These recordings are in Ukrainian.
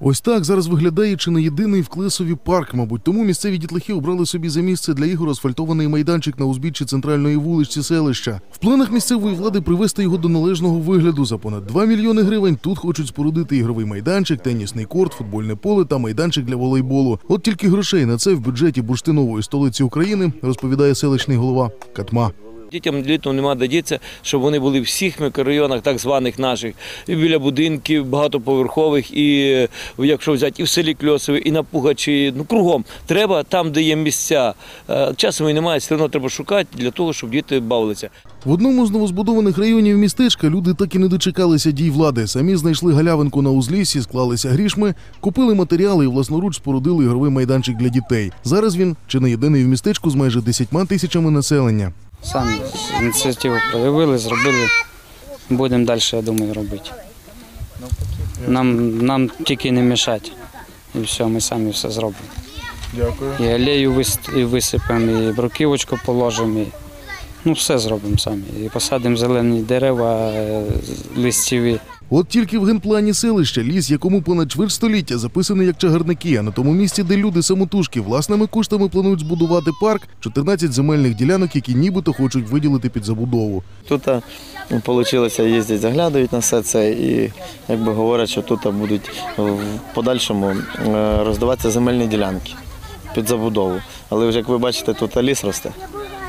Ось так зараз виглядає чи не єдиний в Клесові парк, мабуть. Тому місцеві дітлахи обрали собі за місце для ігор асфальтований майданчик на узбіччі центральної вулиці селища. В планах місцевої влади привести його до належного вигляду. За понад 2 мільйони гривень тут хочуть спорудити ігровий майданчик, тенісний корт, футбольне поле та майданчик для волейболу. От тільки грошей на це в бюджеті бурштинової столиці України розповідає селищний голова Катма. Дітям літом нема де дітися, щоб вони були в всіх мікрорайонах, так званих наших, і біля будинків багатоповерхових, і е, якщо взяти і в селі Кльосові, і на Пугачі, ну кругом. Треба там, де є місця. Е, Часом і немає, все одно треба шукати для того, щоб діти бавилися. В одному з новозбудованих районів містечка люди так і не дочекалися дій влади. Самі знайшли галявинку на узліссі, склалися грішми, купили матеріали і власноруч спорудили ігровий майданчик для дітей. Зараз він чи не єдиний в містечку з майже 10 тисячами населення. Самі ініціативу проявили, зробили. Будемо далі, я думаю, робити. Нам, нам тільки не мішати. І все, ми самі все зробимо. Дякую. І алею висипемо, і бруківочку положимо. Ну, все зробимо самі. І посадимо зелені дерева, е, листіві. От тільки в генплані селища ліс, якому понад чверть століття записаний як чагарники, а на тому місці, де люди самотужки власними коштами планують збудувати парк, 14 земельних ділянок, які нібито хочуть виділити під забудову. Тут вийшло, їздять, заглядають на все це і якби говорять, що тут будуть в подальшому е, роздаватися земельні ділянки під забудову. Але вже як ви бачите, тут ліс росте,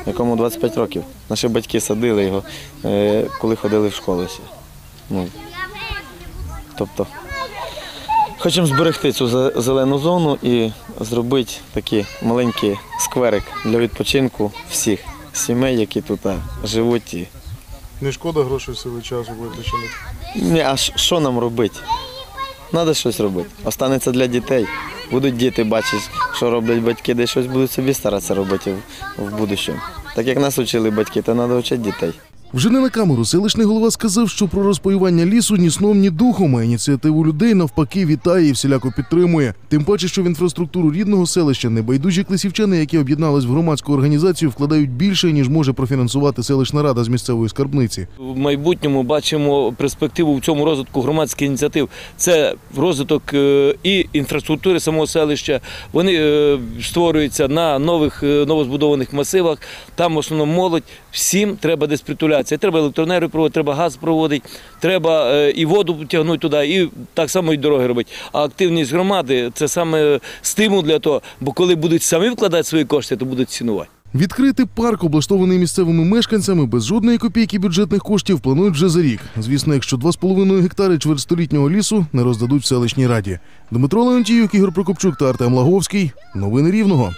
якому 25 років. Наші батьки садили його, е, коли ходили в школу. Ну, тобто хочемо зберегти цю зе- зелену зону і зробити такий маленький скверик для відпочинку всіх сімей, які тут е, живуть. І Не шкода грошей сили часу витрачених. ні, а що нам робити? Треба щось робити. Останеться для дітей. Будуть діти бачити, що роблять батьки, де щось будуть собі старатися робити в, будущому. Так як нас учили батьки, то треба вчити дітей. Вже не на камеру селищний голова сказав, що про розпаювання лісу ні сном, ні духом, а ініціативу людей навпаки вітає і всіляко підтримує. Тим паче, що в інфраструктуру рідного селища небайдужі клесівчани, які об'єднались в громадську організацію, вкладають більше ніж може профінансувати селищна рада з місцевої скарбниці. В майбутньому бачимо перспективу в цьому розвитку громадських ініціатив. Це розвиток е, і інфраструктури самого селища. Вони е, створюються на нових е, новозбудованих масивах. Там в основному молодь. Всім треба десь притулятися. Треба електроенергію проводити, треба газ проводити, треба е, і воду тягнути туди, і так само і дороги робити. А активність громади це саме стимул для того, бо коли будуть самі вкладати свої кошти, то будуть цінувати. Відкрити парк, облаштований місцевими мешканцями, без жодної копійки бюджетних коштів, планують вже за рік. Звісно, якщо 2,5 гектари чвертьстолітнього лісу не роздадуть в селищній раді. Дмитро Леонтіюк, Ігор Прокопчук та Артем Лаговський. Новини Рівного.